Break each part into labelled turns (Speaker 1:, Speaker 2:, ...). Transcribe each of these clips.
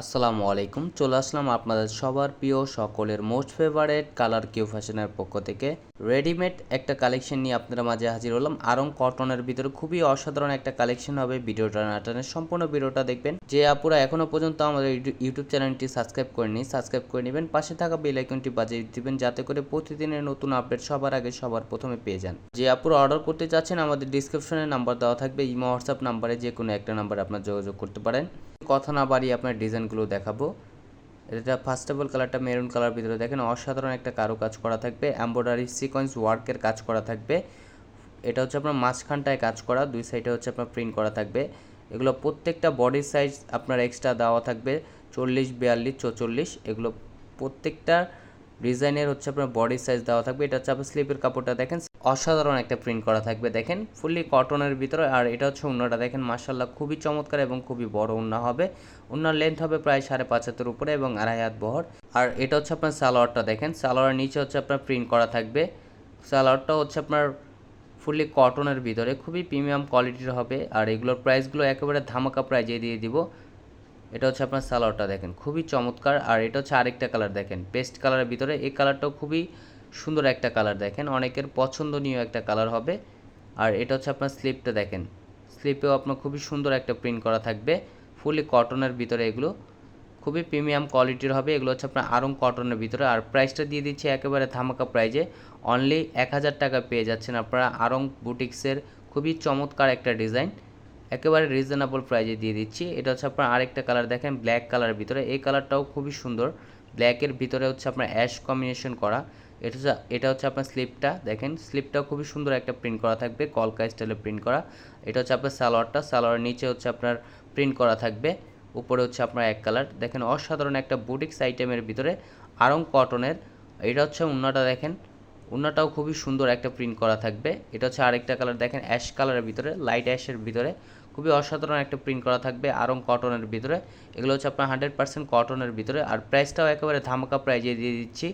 Speaker 1: আসসালামু আলাইকুম। চলে আসলাম আপনাদের সবার প্রিয় সকলের মোস্ট ফেভারেট কালার কিউ ফ্যাশনের পক্ষ থেকে। রেডিমেড একটা কালেকশন নিয়ে আপনারা মাঝে হাজির হলাম। আরং কটনের ভিতরে খুবই অসাধারণ একটা কালেকশন হবে ভিডিওটা নাটানের সম্পূর্ণ ভিডিওটা দেখবেন। যে আপুরা এখনও পর্যন্ত আমাদের ইউটিউ- ইউটিউব চ্যানেলটি সাবস্ক্রাইব করেনি সাবস্ক্রাইব করে নেবেন। পাশে থাকা বেল আইকনটি বাজিয়ে দিবেন, যাতে করে প্রতিদিনের নতুন আপডেট সবার আগে সবার প্রথমে পেয়ে যান। যে আপুরা অর্ডার করতে চাচ্ছেন, আমাদের ডিসক্রিপশনে নাম্বার দেওয়া থাকবে ইমো হোয়াটসঅ্যাপ নাম্বারে যে কোনো একটা নাম্বারে আপনার যোগাযোগ করতে পারেন। কথা না বাড়িয়ে আপনার ডিজাইনগুলো দেখাবো। এটা ফার্স্ট অফ অল কালারটা মেরুন কালার ভিতরে দেখেন, অসাধারণ একটা কারও কাজ করা থাকবে, এমব্রয়ডারি সিকোয়েন্স ওয়ার্কের কাজ করা থাকবে। এটা হচ্ছে আপনার মাঝখানটায় কাজ করা, দুই সাইডে হচ্ছে আপনার প্রিন্ট করা থাকবে। এগুলো প্রত্যেকটা বডি সাইজ আপনার এক্সট্রা দেওয়া থাকবে, চল্লিশ, বিয়াল্লিশ, চৌচল্লিশ। এগুলো প্রত্যেকটা ডিজাইনের হচ্ছে আপনার বডি সাইজ দেওয়া থাকবে। এটা হচ্ছে আপনার স্লিপের কাপড়টা, দেখেন অসাধারণ একটা প্রিন্ট করা থাকবে, দেখেন ফুললি কটনের ভিতরে। আর এটা হচ্ছে উন্নাটা, দেখেন মার্শাল্লাহ খুবই চমৎকার এবং খুবই বড় উন্না হবে। উন্নার লেন্থ হবে প্রায় সাড়ে পাঁচ হাতের উপরে এবং আড়াই হাত বহর। আর এটা হচ্ছে আপনার সালোয়ারটা, দেখেন, সালোয়ারের নিচে হচ্ছে আপনার প্রিন্ট করা থাকবে। সালোয়ারটা হচ্ছে আপনার ফুললি কটনের ভিতরে, খুবই প্রিমিয়াম কোয়ালিটির হবে। আর এগুলোর প্রাইসগুলো একেবারে ধামাকা প্রাইজে দিয়ে দিব। এটা হচ্ছে আপনার সালোয়ারটা, দেখেন, খুবই চমৎকার। আর এটা হচ্ছে আরেকটা কালার দেখেন পেস্ট কালারের ভিতরে। এই কালারটাও খুবই সুন্দর একটা কালার দেখেন, অনেকের পছন্দনীয় একটা কালার হবে। আর এটা হচ্ছে আপনার স্লিপটা দেখেন। স্লিপেও আপনার খুবই সুন্দর একটা প্রিন্ট করা থাকবে ফুলি কটনের ভিতরে এগুলো। খুবই প্রিমিয়াম কোয়ালিটির হবে, এগুলো হচ্ছে আপনার আরং কটনের ভিতরে। আর প্রাইসটা দিয়ে দিচ্ছি একেবারে ধামাকা প্রাইজে অনলি এক হাজার টাকা পেয়ে যাচ্ছেন আপনারা আরং বুটিক্সের খুবই চমৎকার একটা ডিজাইন একেবারে রিজনেবল প্রাইজে দিয়ে দিচ্ছি। এটা হচ্ছে আপনার আরেকটা কালার দেখেন ব্ল্যাক কালারের ভিতরে। এই কালারটাও খুবই সুন্দর। ব্ল্যাকের ভিতরে হচ্ছে আপনার অ্যাশ কম্বিনেশন করা। এটা হচ্ছে এটা হচ্ছে আপনার স্লিপটা দেখেন স্লিপটাও খুবই সুন্দর একটা প্রিন্ট করা থাকবে, কলকা স্টাইলে প্রিন্ট করা। এটা হচ্ছে আপনার সালোয়ারটা, সালোয়ারের নিচে হচ্ছে আপনার প্রিন্ট করা থাকবে, উপরে হচ্ছে আপনার এক কালার দেখেন, অসাধারণ একটা বুটিক্স আইটেমের ভিতরে আরং কটনের এটা হচ্ছে উন্নাটা, দেখেন, উন্নাটাও খুবই সুন্দর একটা প্রিন্ট করা থাকবে। এটা হচ্ছে আরেকটা কালার দেখেন অ্যাশ কালারের ভিতরে লাইট অ্যাশের ভিতরে। খুবই অসাধারণ একটা প্রিন্ট করা থাকবে আরং কটনের ভিতরে। এগুলো হচ্ছে আপনার হান্ড্রেড পার্সেন্ট কটনের ভিতরে। আর প্রাইসটাও একেবারে ধামাকা প্রাইজে দিয়ে দিচ্ছি।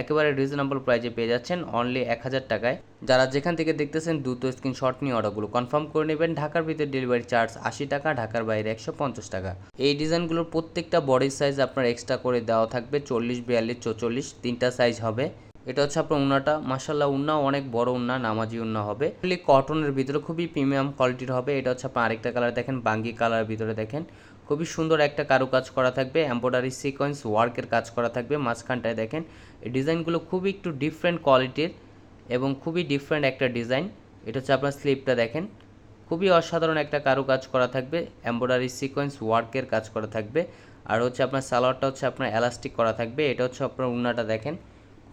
Speaker 1: একেবারে রিজনেবল প্রাইজে পেয়ে যাচ্ছেন অনলি এক হাজার টাকায়। যারা যেখান থেকে দেখতেছেন দ্রুত স্ক্রিনশট নিয়ে অর্ডারগুলো কনফার্ম করে নেবেন। ঢাকার ভিতরে ডেলিভারি চার্জ আশি টাকা, ঢাকার বাইরে একশো পঞ্চাশ টাকা। এই ডিজাইনগুলোর প্রত্যেকটা বডির সাইজ আপনার এক্সট্রা করে দেওয়া থাকবে, চল্লিশ, বিয়াল্লিশ, চৌচল্লিশ, তিনটা সাইজ হবে। এটা হচ্ছে আপনার উন্নাটা। মাসাল্লাহ উন্না অনেক বড় উন্না, নামাজি উন্না হবে। কটনের ভিতরে খুবই প্রিমিয়াম কোয়ালিটির হবে। এটা হচ্ছে আপনার আরেকটা কালার দেখেন বাঙ্গি কালারের ভিতরে দেখেন। খুবই সুন্দর একটা কারুকাজ করা থাকবে। এম্ব্রয়ডারি সিকোয়েন্স ওয়ার্কের কাজ করা থাকবে। মাঝখানটায় দেখেন, এই ডিজাইনগুলো খুবই একটু ডিফারেন্ট কোয়ালিটির এবং খুবই ডিফারেন্ট একটা ডিজাইন। এটা হচ্ছে আপনার স্লিপটা দেখেন। খুবই অসাধারণ একটা কারুকাজ করা থাকবে। এম্ব্রয়ডারি সিকোয়েন্স ওয়ার্কের কাজ করা থাকবে। আর হচ্ছে আপনার সালোয়ারটা হচ্ছে আপনার এলাস্টিক করা থাকবে। এটা হচ্ছে আপনার উন্নাটা দেখেন।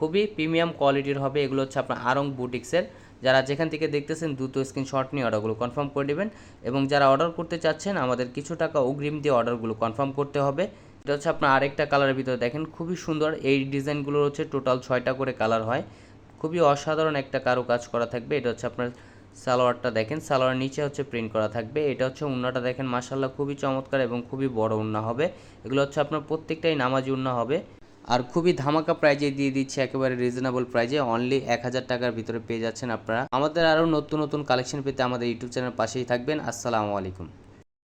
Speaker 1: খুবই প্রিমিয়াম কোয়ালিটির হবে। এগুলো হচ্ছে আপনার আরং বুটিক্সের। যারা যেখান থেকে দেখতেছেন, দ্রুত স্ক্রিনশট নিয়ে অর্ডারগুলো কনফার্ম করে নেবেন। এবং যারা অর্ডার করতে চাচ্ছেন, আমাদের কিছু টাকা অগ্রিম দিয়ে অর্ডারগুলো কনফার্ম করতে হবে। এটা হচ্ছে আপনার আরেকটা কালারের ভিতরে দেখেন, খুবই সুন্দর। এই ডিজাইনগুলোর হচ্ছে টোটাল ছয়টা করে কালার হয়। খুবই অসাধারণ একটা কারও কাজ করা থাকবে। এটা হচ্ছে আপনার সালোয়ারটা দেখেন সালোয়ার নিচে হচ্ছে প্রিন্ট করা থাকবে। এটা হচ্ছে উন্নাটা দেখেন মাসাল্লাহ খুবই চমৎকার এবং খুবই বড় উন্না হবে। এগুলো হচ্ছে আপনার প্রত্যেকটাই নামাজি উন্না হবে। আর খুবই ধামাকা প্রাইজে দিয়ে দিচ্ছি, একেবারে রিজনেবল প্রাইজে অনলি এক হাজার টাকার ভিতরে পেয়ে যাচ্ছেন আপনারা। আমাদের আরও নতুন নতুন কালেকশন পেতে আমাদের ইউটিউব চ্যানেল পাশেই থাকবেন। আসসালামু আলাইকুম।